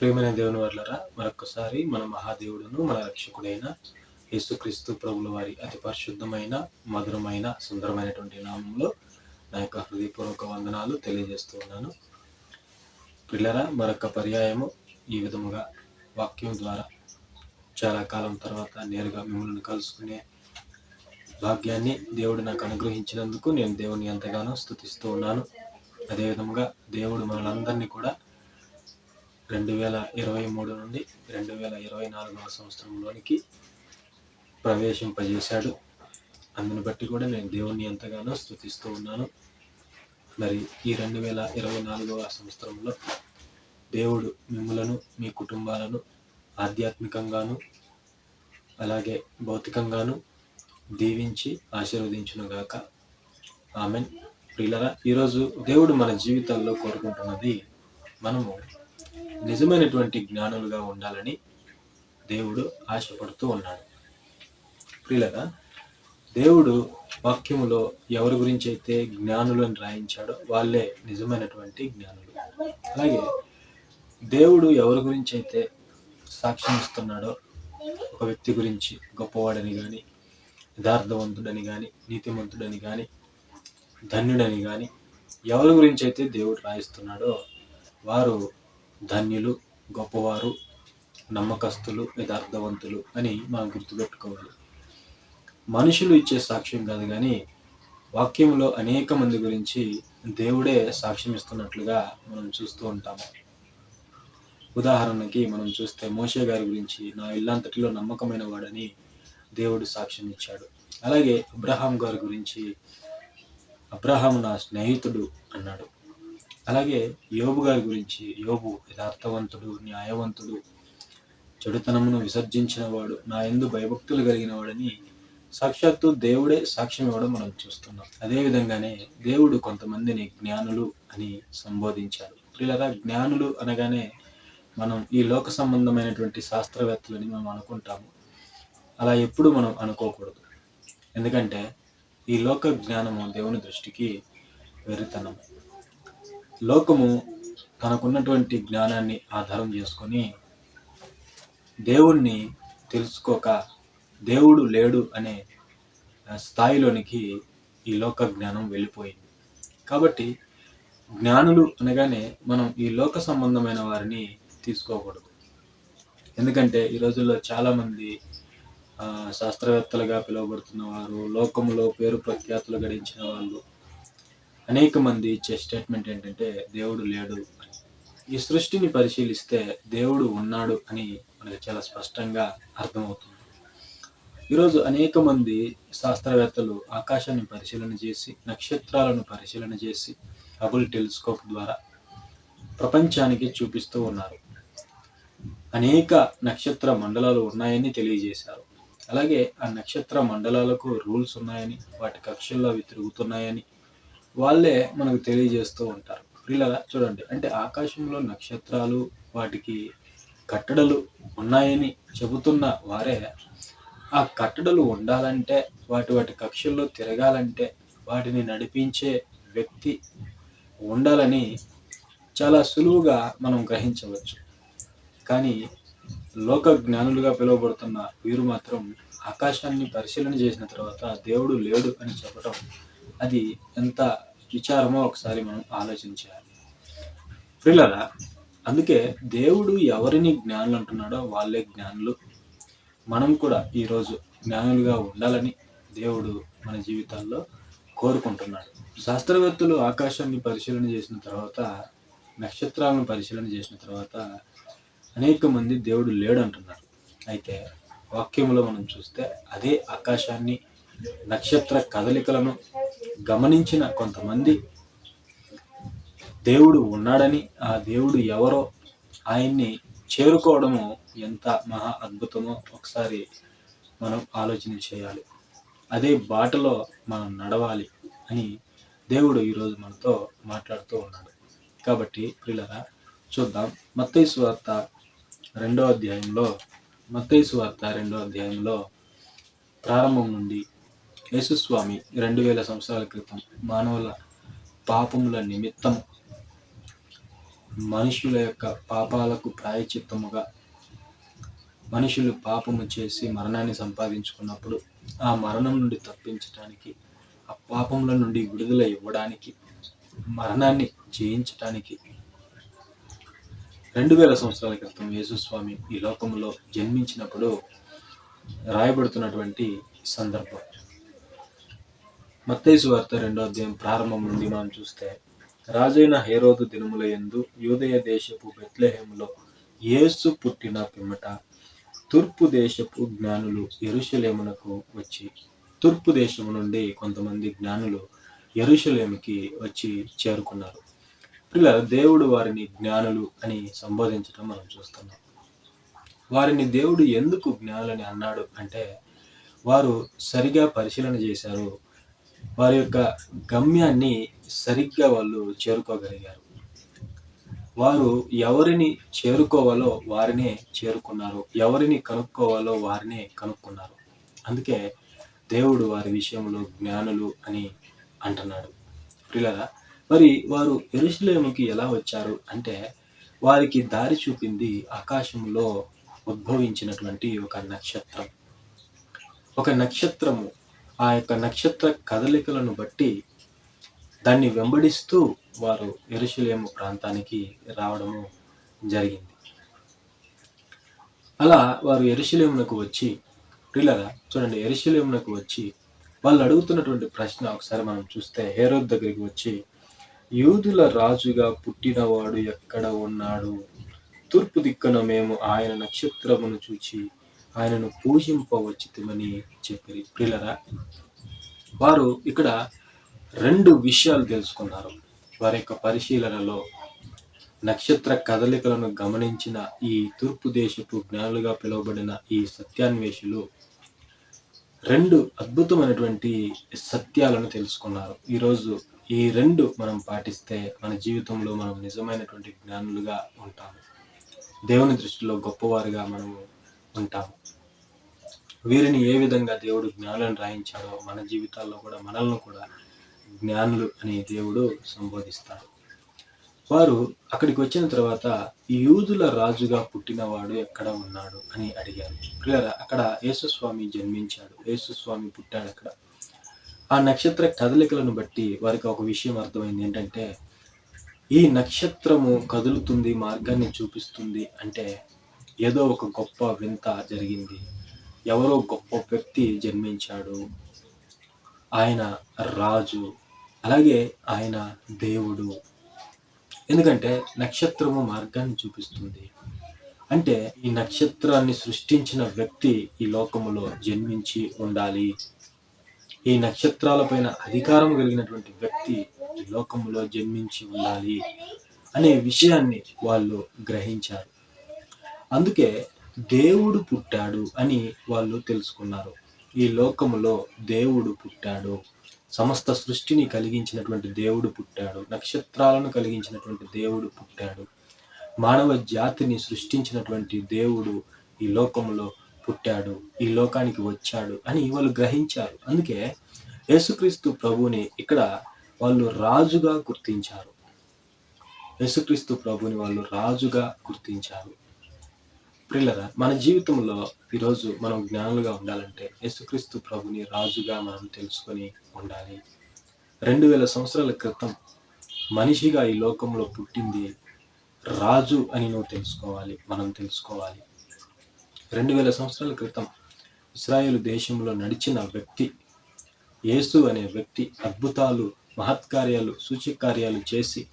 ప్రేమైన దేవుని వర్లరా మరొకసారి మన మహాదేవుడును మన రక్షకుడైన యేసుక్రీస్తు ప్రభుల వారి అతి పరిశుద్ధమైన మధురమైన సుందరమైనటువంటి నామంలో నా యొక్క హృదయపూర్వక వందనాలు తెలియజేస్తూ ఉన్నాను. పిల్లరా మరొక పర్యాయము ఈ విధముగా వాక్యం ద్వారా చాలా కాలం తర్వాత నేరుగా మిమ్మల్ని కలుసుకునే భాగ్యాన్ని దేవుడు నాకు అనుగ్రహించినందుకు నేను దేవుని ఎంతగానో స్థుతిస్తూ ఉన్నాను. అదేవిధముగా దేవుడు మనలందరినీ కూడా రెండు వేల ఇరవై మూడు నుండి రెండు వేల ఇరవై నాలుగవ సంవత్సరంలోనికి ప్రవేశింపజేశాడు. అందుని బట్టి కూడా నేను దేవుణ్ణి ఎంతగానో స్థుతిస్తూ ఉన్నాను. మరి ఈ రెండు వేల ఇరవై నాలుగవ సంవత్సరంలో దేవుడు మిమ్మలను మీ కుటుంబాలను ఆధ్యాత్మికంగాను అలాగే భౌతికంగాను దీవించి ఆశీర్వదించునుగాక. ఆమెన్. ప్రియులరా ఈరోజు దేవుడు మన జీవితాల్లో కోరుకుంటున్నది మనము నిజమైనటువంటి జ్ఞానులుగా ఉండాలని దేవుడు ఆశపడుతూ ఉన్నాడు. ప్రియులరా దేవుడు వాక్యములో ఎవరి గురించి అయితే జ్ఞానులను రాయించాడో వాళ్ళే నిజమైనటువంటి జ్ఞానులు. అలాగే దేవుడు ఎవరి గురించి అయితే సాక్ష్యం ఇస్తున్నాడో ఒక వ్యక్తి గురించి గొప్పవాడని కానీ యథార్థవంతుడని కానీ నీతిమంతుడని కానీ ధన్యుడని కానీ ఎవరి గురించి అయితే దేవుడు రాయిస్తున్నాడో వారు ధన్యులు గొప్పవారు నమ్మకస్తులు యథార్థవంతులు అని మనం గుర్తుపెట్టుకోవాలి. మనుషులు ఇచ్చే సాక్ష్యం కాదు కానీ వాక్యంలో అనేక మంది గురించి దేవుడే సాక్ష్యం ఇస్తున్నట్లుగా మనం చూస్తూ ఉంటాము. ఉదాహరణకి మనం చూస్తే మోషే గారి గురించి నా ఇల్లంతటిలో నమ్మకమైన వాడని దేవుడు సాక్ష్యం ఇచ్చాడు. అలాగే అబ్రహాం గారి గురించి అబ్రహాం నా స్నేహితుడు అన్నాడు. అలాగే యోబు గారి గురించి యోబు యథార్థవంతుడు న్యాయవంతుడు చెడుతనమును విసర్జించిన వాడు నా ఎందు భయభక్తులు కలిగిన వాడని సాక్షాత్తు దేవుడే సాక్ష్యం ఇవ్వడం మనం చూస్తున్నాం. అదేవిధంగానే దేవుడు కొంతమందిని జ్ఞానులు అని సంబోధించారు. ప్రియులరా జ్ఞానులు అనగానే మనం ఈ లోక సంబంధమైనటువంటి శాస్త్రవేత్తలని మనం అనుకుంటాము. అలా ఎప్పుడు మనం అనుకోకూడదు. ఎందుకంటే ఈ లోక జ్ఞానము దేవుని దృష్టికి వెరితనమే లోకము తనకున్నటువంటి జ్ఞానాన్ని ఆధారం చేసుకొని దేవుణ్ణి తెలుసుకోక దేవుడు లేడు అనే స్థాయిలోనికి ఈ లోక జ్ఞానం వెళ్ళిపోయింది. కాబట్టి జ్ఞానులు అనగానే మనం ఈ లోక సంబంధమైన వారిని తీసుకోకూడదు. ఎందుకంటే ఈ రోజుల్లో చాలామంది శాస్త్రవేత్తలుగా పిలువబడుతున్న వారు లోకంలో పేరు ప్రఖ్యాతులు గడించిన వాళ్ళు అనేక మంది ఇచ్చే స్టేట్మెంట్ ఏంటంటే దేవుడు లేడు అని. ఈ సృష్టిని పరిశీలిస్తే దేవుడు ఉన్నాడు అని మనకు చాలా స్పష్టంగా అర్థమవుతుంది. ఈరోజు అనేక మంది శాస్త్రవేత్తలు ఆకాశాన్ని పరిశీలన చేసి నక్షత్రాలను పరిశీలన చేసి హబుల్ టెలిస్కోప్ ద్వారా ప్రపంచానికి చూపిస్తూ ఉన్నారు. అనేక నక్షత్ర మండలాలు ఉన్నాయని తెలియజేశారు. అలాగే ఆ నక్షత్ర మండలాలకు రూల్స్ ఉన్నాయని వాటి కక్షల్లో అవి తిరుగుతున్నాయని వాళ్ళే మనకు తెలియజేస్తూ ఉంటారు. వీళ్ళ చూడండి. అంటే ఆకాశంలో నక్షత్రాలు వాటికి కట్టడలు ఉన్నాయని చెబుతున్న వారే ఆ కట్టడలు ఉండాలంటే వాటి వాటి కక్షల్లో తిరగాలంటే వాటిని నడిపించే వ్యక్తి ఉండాలని చాలా సులువుగా మనం గ్రహించవచ్చు. కానీ లోక జ్ఞానులుగా పిలువబడుతున్న వీరు మాత్రం ఆకాశాన్ని పరిశీలన చేసిన తర్వాత దేవుడు లేడు అని చెప్పటం అది ఎంత విచారమో ఒకసారి మనం ఆలోచించాలి ప్రిల్లరా అందుకే దేవుడు ఎవరిని జ్ఞానులు అంటున్నాడో వాళ్ళే జ్ఞానులు. మనం కూడా ఈరోజు జ్ఞానులుగా ఉండాలని దేవుడు మన జీవితాల్లో కోరుకుంటున్నాడు. శాస్త్రవేత్తలు ఆకాశాన్ని పరిశీలన చేసిన తర్వాత నక్షత్రాలను పరిశీలన చేసిన తర్వాత అనేక మంది దేవుడు లేడు అంటున్నారు. అయితే వాక్యంలో మనం చూస్తే అదే ఆకాశాన్ని నక్షత్ర కదలికలను గమనించిన కొంతమంది దేవుడు ఉన్నాడని ఆ దేవుడు ఎవరో ఆయన్ని చేరుకోవడము ఎంత మహా అద్భుతమో ఒకసారి మనం ఆలోచన చేయాలి. అదే బాటలో మనం నడవాలి అని దేవుడు ఈరోజు మనతో మాట్లాడుతూ ఉన్నాడు. కాబట్టి పిల్లరా చూద్దాం. మత్తైసు వార్త రెండో అధ్యాయంలో మత్తైసు వార్త రెండో అధ్యాయంలో ప్రారంభం నుండి యేసుస్వామి రెండు వేల సంవత్సరాల క్రితం మానవుల పాపముల నిమిత్తం మనుషుల యొక్క పాపాలకు ప్రాయచిత్తముగా మనుషులు పాపము చేసి మరణాన్ని సంపాదించుకున్నప్పుడు ఆ మరణం నుండి తప్పించడానికి ఆ పాపముల నుండి విడుదల ఇవ్వడానికి మరణాన్ని జయించటానికి రెండు వేల సంవత్సరాల క్రితం యేసుస్వామి ఈ లోకంలో జన్మించినప్పుడు రాయబడుతున్నటువంటి సందర్భం. మత్తైసు వార్త రెండో అధ్యాయం ప్రారంభం నుండి మనం చూస్తే రాజైన హేరోదు దినముల ఎందు యూదయ దేశపు బెత్లెహేములో యేసు పుట్టిన పిమ్మట తూర్పు దేశపు జ్ఞానులు ఎరుషలేమునకు వచ్చి తూర్పు దేశము నుండి కొంతమంది జ్ఞానులు ఎరుషలేముకి వచ్చి చేరుకున్నారు. ఇలా దేవుడు వారిని జ్ఞానులు అని సంబోధించడం మనం చూస్తున్నాం. వారిని దేవుడు ఎందుకు జ్ఞానులని అన్నాడు అంటే వారు సరిగా పరిశీలన చేశారు వారి యొక్క గమ్యాన్ని సరిగ్గా వాళ్ళు చేరుకోగలిగారు. వారు ఎవరిని చేరుకోవాలో వారినే చేరుకున్నారు. ఎవరిని కనుక్కోవాలో వారినే కనుక్కున్నారు. అందుకే దేవుడు వారి విషయంలో జ్ఞానులు అని అంటున్నాడు. పిల్లరా మరి వారు ఎరుసలేముకి ఎలా వచ్చారు అంటే వారికి దారి చూపింది ఆకాశంలో ఉద్భవించినటువంటి ఒక నక్షత్రం. ఒక నక్షత్రము ఆ యొక్క నక్షత్ర కదలికలను బట్టి దాన్ని వెంబడిస్తూ వారు ఎరుషులేము ప్రాంతానికి రావడము జరిగింది. అలా వారు ఎరుషులేమునకు వచ్చి పిల్లరా చూడండి ఎరుషులేమునకు వచ్చి వాళ్ళు అడుగుతున్నటువంటి ప్రశ్న ఒకసారి మనం చూస్తే హేరోద్ దగ్గరికి వచ్చి యూదుల రాజుగా పుట్టినవాడు ఎక్కడ ఉన్నాడు? తూర్పు దిక్కున మేము ఆయన నక్షత్రమును చూచి ఆయనను పూజింపవచ్చుమని చెప్పి ప్రిలరా వారు ఇక్కడ రెండు విషయాలు తెలుసుకున్నారు. వారి యొక్క పరిశీలనలో నక్షత్ర కదలికలను గమనించిన ఈ తూర్పు దేశపు జ్ఞానులుగా పిలువబడిన ఈ సత్యాన్వేషులు రెండు అద్భుతమైనటువంటి సత్యాలను తెలుసుకున్నారు. ఈరోజు ఈ రెండు మనం పాటిస్తే మన జీవితంలో మనం నిజమైనటువంటి జ్ఞానులుగా ఉంటాము. దేవుని దృష్టిలో గొప్పవారుగా మనము ఉంటాము. వీరిని ఏ విధంగా దేవుడు జ్ఞానులను రాయించాడో మన జీవితాల్లో కూడా మనల్ని కూడా జ్ఞానులు అనే దేవుడు సంబోధిస్తాడు. వారు అక్కడికి వచ్చిన తర్వాత యూదుల రాజుగా పుట్టినవాడు ఎక్కడ ఉన్నాడు అని అడిగారు. ప్రియరా అక్కడ యేసుస్వామి జన్మించాడు. యేసుస్వామి పుట్టాడు అక్కడ. ఆ నక్షత్ర కదలికలను బట్టి వారికి ఒక విషయం అర్థమైంది ఏంటంటే ఈ నక్షత్రము కదులుతుంది మార్గాన్ని చూపిస్తుంది అంటే ఏదో ఒక గొప్ప వింత జరిగింది. ఎవరో గొప్ప వ్యక్తి జన్మించాడు. ఆయన రాజు అలాగే ఆయన దేవుడు. ఎందుకంటే నక్షత్రము మార్గాన్ని చూపిస్తుంది. అంటే ఈ నక్షత్రాన్ని సృష్టించిన వ్యక్తి ఈ లోకములో జన్మించి ఉండాలి. ఈ నక్షత్రాలపైన అధికారం కలిగినటువంటి వ్యక్తి ఈ లోకములో జన్మించి ఉండాలి అనే విషయాన్ని వాళ్ళు గ్రహించారు. అందుకే దేవుడు పుట్టాడు అని వాళ్ళు తెలుసుకున్నారు. ఈ లోకములో దేవుడు పుట్టాడు. సమస్త సృష్టిని కలిగించినటువంటి దేవుడు పుట్టాడు. నక్షత్రాలను కలిగించినటువంటి దేవుడు పుట్టాడు. మానవ జాతిని సృష్టించినటువంటి దేవుడు ఈ లోకములో పుట్టాడు. ఈ లోకానికి వచ్చాడు అని వాళ్ళు గ్రహించారు. అందుకే యేసుక్రీస్తు ప్రభుని ఇక్కడ వాళ్ళు రాజుగా గుర్తించారు. యేసుక్రీస్తు ప్రభుని వాళ్ళు రాజుగా గుర్తించారు. ప్రిల్లరా మన జీవితంలో ఈరోజు మనం జ్ఞానులుగా ఉండాలంటే యేసుక్రీస్తు ప్రభుని రాజుగా మనం తెలుసుకొని ఉండాలి. రెండు వేల సంవత్సరాల క్రితం మనిషిగా ఈ లోకంలో పుట్టింది రాజు అని నువ్వు తెలుసుకోవాలి మనం తెలుసుకోవాలి. రెండు వేల సంవత్సరాల క్రితం ఇస్రాయేల్ దేశంలో నడిచిన వ్యక్తి యేసు అనే వ్యక్తి అద్భుతాలు మహత్కార్యాలు సూచకార్యాలు చేసి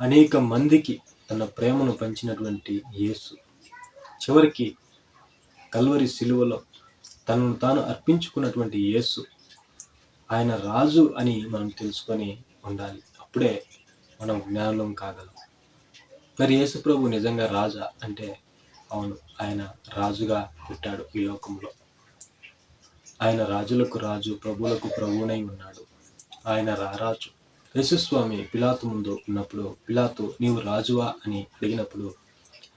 అనేక మందికి తన ప్రేమను పంచినటువంటి యేసు. చివరికి కల్వరి శిలువలో తనను తాను అర్పించుకున్నటువంటి యేసు ఆయన రాజు అని మనం తెలుసుకొని ఉండాలి. అప్పుడే మనం జ్ఞానం కాగలం. మరి యేసు ప్రభు నిజంగా రాజా అంటే అవును ఆయన రాజుగా పుట్టాడు ఈ లోకంలో. ఆయన రాజులకు రాజు ప్రభువులకు ప్రభువునై ఉన్నాడు. ఆయన రారాజు. యేసుస్వామి పిలాతు ముందు ఉన్నప్పుడు పిలాతు నీవు రాజువా? అని అడిగినప్పుడు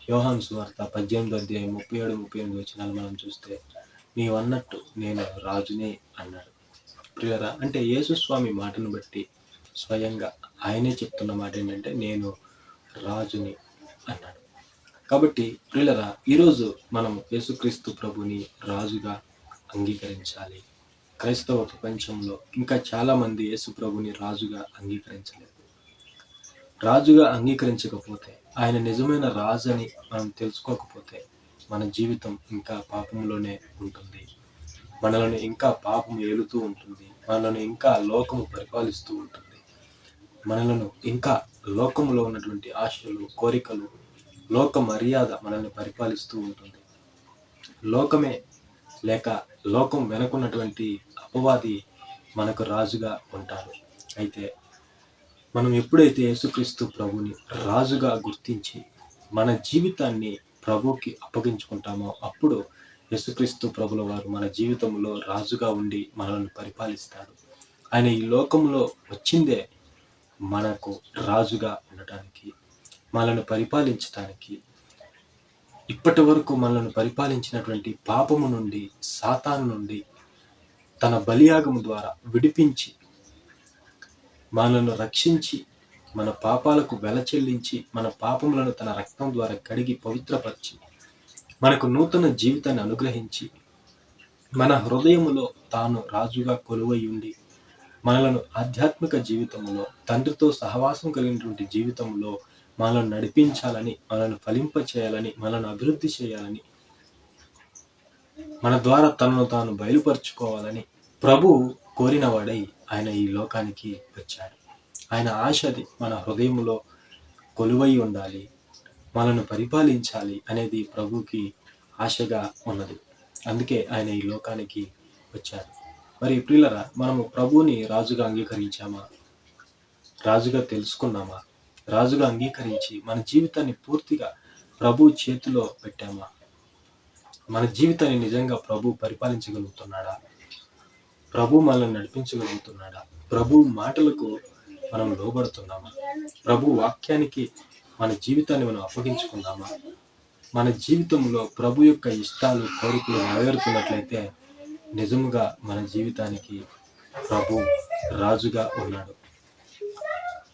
యోహాన్ సువార్త పద్దెనిమిది అధ్యాయం ముప్పై ఏడు ముప్పై ఎనిమిది వచ్చినాలు మనం చూస్తే నీవు అన్నట్టు నేను రాజునే అన్నాడు. ప్రియరా అంటే యేసుస్వామి మాటను బట్టి స్వయంగా ఆయనే చెప్తున్న మాట ఏంటంటే నేను రాజుని అన్నాడు. కాబట్టి ప్రియులరా ఈరోజు మనం యేసుక్రీస్తు ప్రభుని రాజుగా అంగీకరించాలి. క్రైస్తవ ప్రపంచంలో ఇంకా చాలామంది యేసు ప్రభుని రాజుగా అంగీకరించలేదు. రాజుగా అంగీకరించకపోతే ఆయన నిజమైన రాజు అని మనం తెలుసుకోకపోతే మన జీవితం ఇంకా పాపంలోనే ఉంటుంది. మనలను ఇంకా పాపం ఏలుతూ ఉంటుంది. మనలను ఇంకా లోకము పరిపాలిస్తూ ఉంటుంది. మనలను ఇంకా లోకములో ఉన్నటువంటి ఆశలు కోరికలు లోక మర్యాద మనల్ని పరిపాలిస్తూ ఉంటుంది. లోకమే లేక లోకం వెనుకున్నటువంటి అపవాది మనకు రాజుగా ఉంటాడు అయితే మనం ఎప్పుడైతే యేసుక్రీస్తు ప్రభుని రాజుగా గుర్తించి మన జీవితాన్ని ప్రభుకి అప్పగించుకుంటామో అప్పుడు యేసుక్రీస్తు ప్రభుల వారు మన జీవితంలో రాజుగా ఉండి మనల్ని పరిపాలిస్తారు. ఆయన ఈ లోకంలో వచ్చిందే మనకు రాజుగా ఉండటానికి మనల్ని పరిపాలించటానికి. ఇప్పటి వరకు మనల్ని పరిపాలించినటువంటి పాపము నుండి సాతాను నుండి తన బలియాగము ద్వారా విడిపించి మనలను రక్షించి మన పాపాలకు వెల చెల్లించి మన పాపములను తన రక్తం ద్వారా కడిగి పవిత్రపరిచి మనకు నూతన జీవితాన్ని అనుగ్రహించి మన హృదయములో తాను రాజుగా కొలువై ఉండి మనలను ఆధ్యాత్మిక జీవితంలో తండ్రితో సహవాసం కలిగినటువంటి జీవితంలో మనల్ని నడిపించాలని మనల్ని ఫలింప చేయాలని మనల్ని అభివృద్ధి చేయాలని మన ద్వారా తనను తాను బయలుపరుచుకోవాలని ప్రభు కోరినవాడై ఆయన ఈ లోకానికి వచ్చాడు. ఆయన ఆశది మన హృదయంలో కొలువై ఉండాలి. మనను పరిపాలించాలి అనేది ప్రభుకి ఆశగా ఉన్నది. అందుకే ఆయన ఈ లోకానికి వచ్చారు మరి ప్రియులరా మనము ప్రభువుని రాజుగా అంగీకరించామా? రాజుగా తెలుసుకున్నామా? రాజుగా అంగీకరించి మన జీవితాన్ని పూర్తిగా ప్రభు చేతిలో పెట్టామా? మన జీవితాన్ని నిజంగా ప్రభు పరిపాలించగలుగుతున్నాడా? ప్రభు మనల్ని నడిపించగలుగుతున్నాడా? ప్రభు మాటలకు మనం లోబడుతున్నామా? ప్రభు వాక్యానికి మన జీవితాన్ని మనం అప్పగించుకుందామా? మన జీవితంలో ప్రభు యొక్క ఇష్టాలు కోరికలు నెరవేరుతున్నట్లయితే నిజముగా మన జీవితానికి ప్రభు రాజుగా ఉన్నాడు.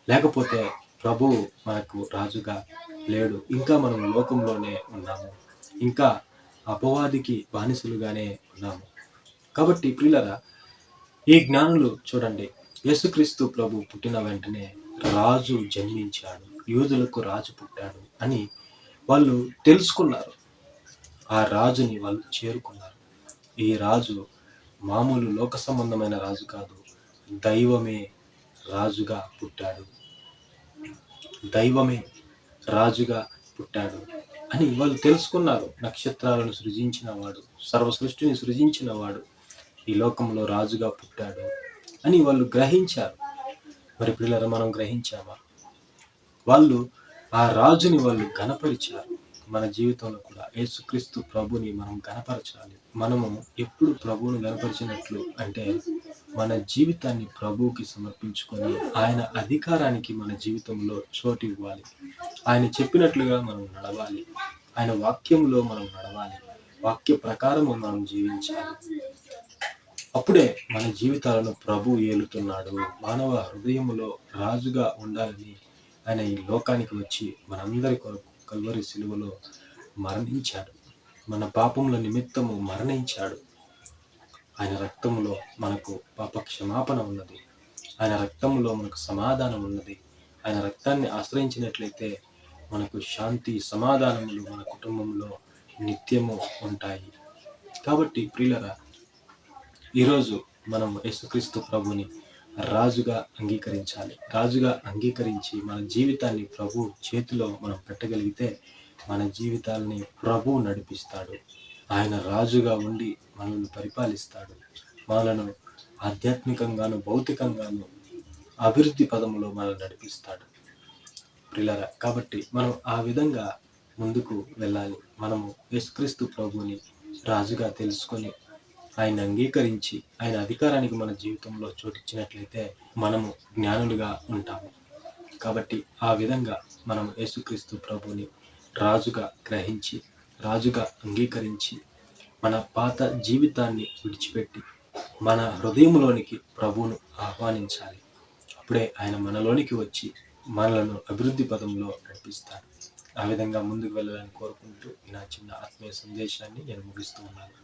లేకపోతే ప్రభు మనకు రాజుగా లేడు. ఇంకా మనం లోకంలోనే ఉన్నాము. ఇంకా అపవాదికి బానిసలుగానే ఉన్నాము. కాబట్టి ప్రియులరా ఈ జ్ఞానులు చూడండి. యేసుక్రీస్తు ప్రభు పుట్టిన వెంటనే రాజు జన్మించాడు. యూదులకు రాజు పుట్టాడు అని వాళ్ళు తెలుసుకున్నారు. ఆ రాజుని వాళ్ళు చేరుకున్నారు. ఈ రాజు మామూలు లోక సంబంధమైన రాజు కాదు. దైవమే రాజుగా పుట్టాడు. దైవమే రాజుగా పుట్టాడు అని వాళ్ళు తెలుసుకున్నారు. నక్షత్రాలను సృజించిన వాడు సర్వ సృష్టిని సృజించిన వాడు ఈ లోకంలో రాజుగా పుట్టాడు అని వాళ్ళు గ్రహించారు. మరి పిల్లలు మనం గ్రహించామా? వాళ్ళు ఆ రాజుని వాళ్ళు గణపరిచారు. మన జీవితంలో కూడా యేసుక్రీస్తు ప్రభుని మనం గణపరచాలి. మనము ఎప్పుడు ప్రభువును గణపరిచినట్లు అంటే మన జీవితాన్ని ప్రభువుకి సమర్పించుకొని ఆయన అధికారానికి మన జీవితంలో చోటు ఇవ్వాలి. ఆయన చెప్పినట్లుగా మనం నడవాలి. ఆయన వాక్యంలో మనం నడవాలి. వాక్య ప్రకారము మనం జీవించాలి. అప్పుడే మన జీవితాలను ప్రభు ఏలుతున్నాడు. మానవ హృదయములో రాజుగా ఉండాలని ఆయన ఈ లోకానికి వచ్చి మనందరి కొరకు కల్వరి సిలువలో మరణించాడు. మన పాపముల నిమిత్తము మరణించాడు. ఆయన రక్తములో మనకు పాప క్షమాపణ ఉన్నది. ఆయన రక్తంలో మనకు సమాధానం ఉన్నది. ఆయన రక్తాన్ని ఆశ్రయించినట్లయితే మనకు శాంతి సమాధానములు మన కుటుంబంలో నిత్యము ఉంటాయి. కాబట్టి ప్రియులరా ఈరోజు మనం యేసుక్రీస్తు ప్రభుని రాజుగా అంగీకరించాలి. రాజుగా అంగీకరించి మన జీవితాన్ని ప్రభు చేతిలో మనం పెట్టగలిగితే మన జీవితాల్ని ప్రభు నడిపిస్తాడు. ఆయన రాజుగా ఉండి మనల్ని పరిపాలిస్తాడు. మనలను ఆధ్యాత్మికంగాను భౌతికంగాను అభివృద్ధి పదములో మనల్ని నడిపిస్తాడు. ప్రిలరా కాబట్టి మనం ఆ విధంగా ముందుకు వెళ్ళాలి. మనము యేసుక్రీస్తు ప్రభుని రాజుగా తెలుసుకొని ఆయన అంగీకరించి ఆయన అధికారానికి మన జీవితంలో చోటిచ్చినట్లయితే మనము జ్ఞానులుగా ఉంటాము. కాబట్టి ఆ విధంగా మనం యేసుక్రీస్తు ప్రభుని రాజుగా గ్రహించి రాజుగా అంగీకరించి మన పాత జీవితాన్ని విడిచిపెట్టి మన హృదయంలోనికి ప్రభువును ఆహ్వానించాలి. అప్పుడే ఆయన మనలోనికి వచ్చి మనలను అభివృద్ధి పదంలో నడిపిస్తారు ఆ విధంగా ముందుకు వెళ్ళాలని కోరుకుంటూ నా చిన్న ఆత్మీయ సందేశాన్ని నేను ముగిస్తూ ఉన్నాను.